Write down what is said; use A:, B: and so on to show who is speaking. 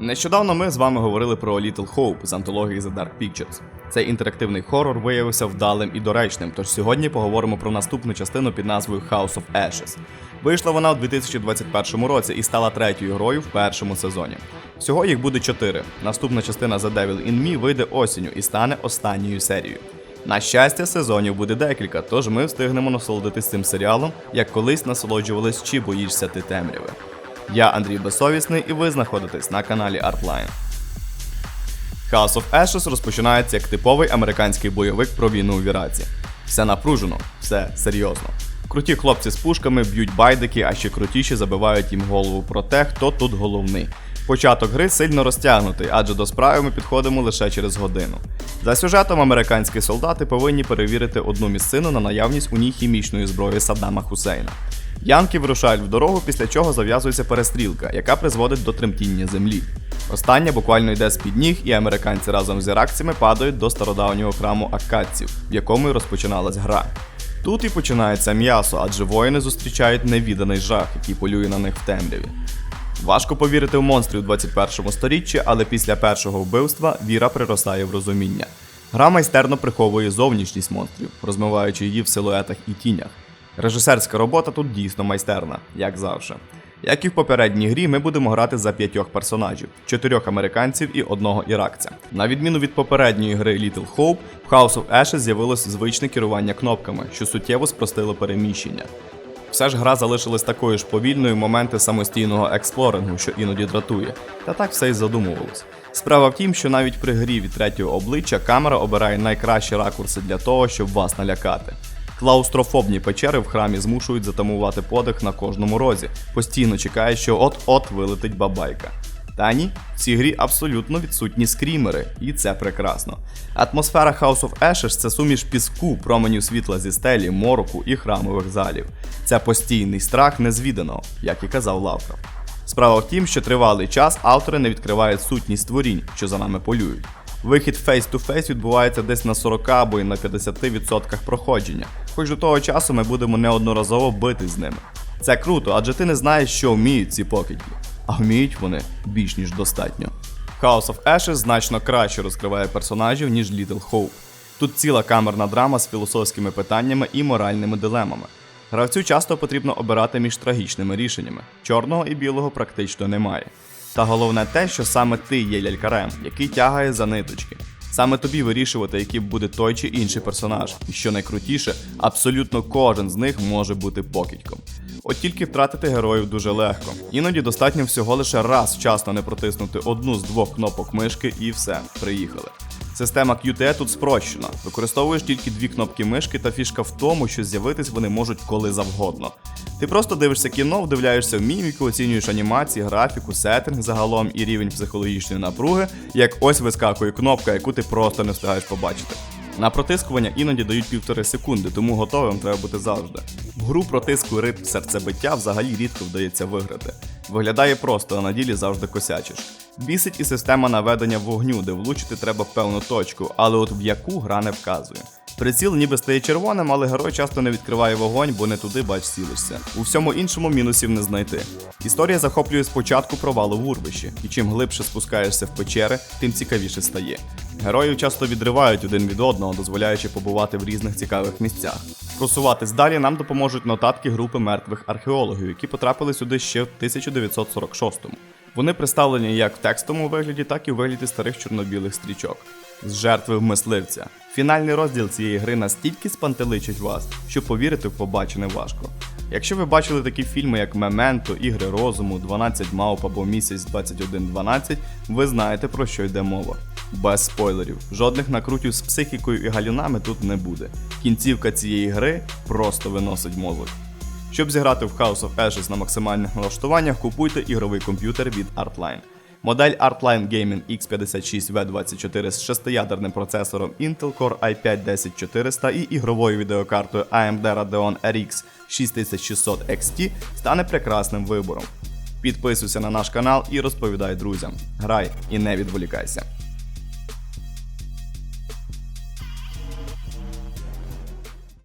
A: Нещодавно ми з вами говорили про Little Hope з антології The Dark Pictures. Цей інтерактивний хорор виявився вдалим і доречним, тож сьогодні поговоримо про наступну частину під назвою House of Ashes. Вийшла вона у 2021 році і стала третьою грою в першому сезоні. Всього їх буде чотири. Наступна частина The Devil in Me вийде осінню і стане останньою серією. На щастя, сезонів буде декілька, тож ми встигнемо насолодитись цим серіалом, як колись насолоджувались чи боїшся ти темряви. Я Андрій Безсовісний, і ви знаходитесь на каналі Artline. House of Ashes розпочинається як типовий американський бойовик про війну у Іраці. Все напружено, все серйозно. Круті хлопці з пушками б'ють байдики, а ще крутіші забивають їм голову про те, хто тут головний. Початок гри сильно розтягнутий, адже до справи ми підходимо лише через годину. За сюжетом, американські солдати повинні перевірити одну місцину на наявність у ній хімічної зброї Саддама Хусейна. Янки вирушають в дорогу, після чого зав'язується перестрілка, яка призводить до тремтіння землі. Остання буквально йде з-під ніг, і американці разом з іракцями падають до стародавнього храму аккадців, в якому й розпочиналась гра. Тут і починається м'ясо, адже воїни зустрічають невіданий жах, який полює на них в темряві. Важко повірити в монстрів у 21 сторіччі, але після першого вбивства віра приростає в розуміння. Гра майстерно приховує зовнішність монстрів, розмиваючи її в силуетах і тінях. Режисерська робота тут дійсно майстерна, як завжди. Як і в попередній грі, ми будемо грати за п'ятьох персонажів: чотирьох американців і одного іракця. На відміну від попередньої гри Little Hope, в House of Ashes з'явилось звичне керування кнопками, що суттєво спростило переміщення. Все ж гра залишилась такою ж повільною моменти самостійного експлорингу, що іноді дратує. Та так все й задумувалось. Справа в тім, що навіть при грі від третього обличчя камера обирає найкращі ракурси для того, щоб вас налякати. Клаустрофобні печери в храмі змушують затамувати подих на кожному розі, постійно чекає, що от-от вилетить бабайка. Та ні, в цій грі абсолютно відсутні скрімери, і це прекрасно. Атмосфера House of Ashes це суміш піску, променів світла зі стелі, мороку і храмових залів. Це постійний страх незвіданого, як і казав Лавкрафт. Справа в тім, що тривалий час автори не відкривають сутність творінь, що за нами полюють. Вихід face-to-face відбувається десь на 40 або й на 50% проходження, хоч до того часу ми будемо неодноразово бити з ними. Це круто, адже ти не знаєш, що вміють ці покидьки, а вміють вони більш ніж достатньо. House of Ashes значно краще розкриває персонажів, ніж Little Hope. Тут ціла камерна драма з філософськими питаннями і моральними дилемами. Гравцю часто потрібно обирати між трагічними рішеннями. Чорного і білого практично немає. Та головне те, що саме ти є лялькарем, який тягає за ниточки. Саме тобі вирішувати, який буде той чи інший персонаж, і що найкрутіше, абсолютно кожен з них може бути покидьком. От тільки втратити героїв дуже легко. Іноді достатньо всього лише раз вчасно не протиснути одну з двох кнопок мишки і все, приїхали. Система QTE тут спрощена. Використовуєш тільки дві кнопки мишки, та фішка в тому, що з'явитись вони можуть коли завгодно. Ти просто дивишся кіно, вдивляєшся в міміку, оцінюєш анімації, графіку, сеттинг загалом і рівень психологічної напруги, як ось вискакує кнопка, яку ти просто не встигаєш побачити. На протискування іноді дають півтори секунди, тому готовим треба бути завжди. В гру протиску ритм серцебиття взагалі рідко вдається виграти. Виглядає просто, а на ділі завжди косячиш. Бісить і система наведення вогню, де влучити треба певну точку, але от в яку гра не вказує. Приціл ніби стає червоним, але герой часто не відкриває вогонь, бо не туди бач цілишся. У всьому іншому мінусів не знайти. Історія захоплює спочатку провалу в урвищі, і чим глибше спускаєшся в печери, тим цікавіше стає. Героїв часто відривають один від одного, дозволяючи побувати в різних цікавих місцях. Просуватись далі нам допоможуть нотатки групи мертвих археологів, які потрапили сюди ще в 1946-му. Вони представлені як в текстовому вигляді, так і у вигляді старих чорно-білих стрічок. З жертви мисливця. Фінальний розділ цієї гри настільки спантеличить вас, що повірити в побачене важко. Якщо ви бачили такі фільми, як Мементо, Ігри розуму, 12 мавп або місяць 2112, ви знаєте про що йде мова. Без спойлерів, жодних накрутів з психікою і галюнами тут не буде. Кінцівка цієї гри просто виносить мозок. Щоб зіграти в House of Ashes на максимальних налаштуваннях, купуйте ігровий комп'ютер від Artline. Модель Artline Gaming X56V24 з шестиядерним процесором Intel Core i5 10400 і ігровою відеокартою AMD Radeon RX 6600 XT стане прекрасним вибором. Підписуйся на наш канал і розповідай друзям. Грай і не відволікайся.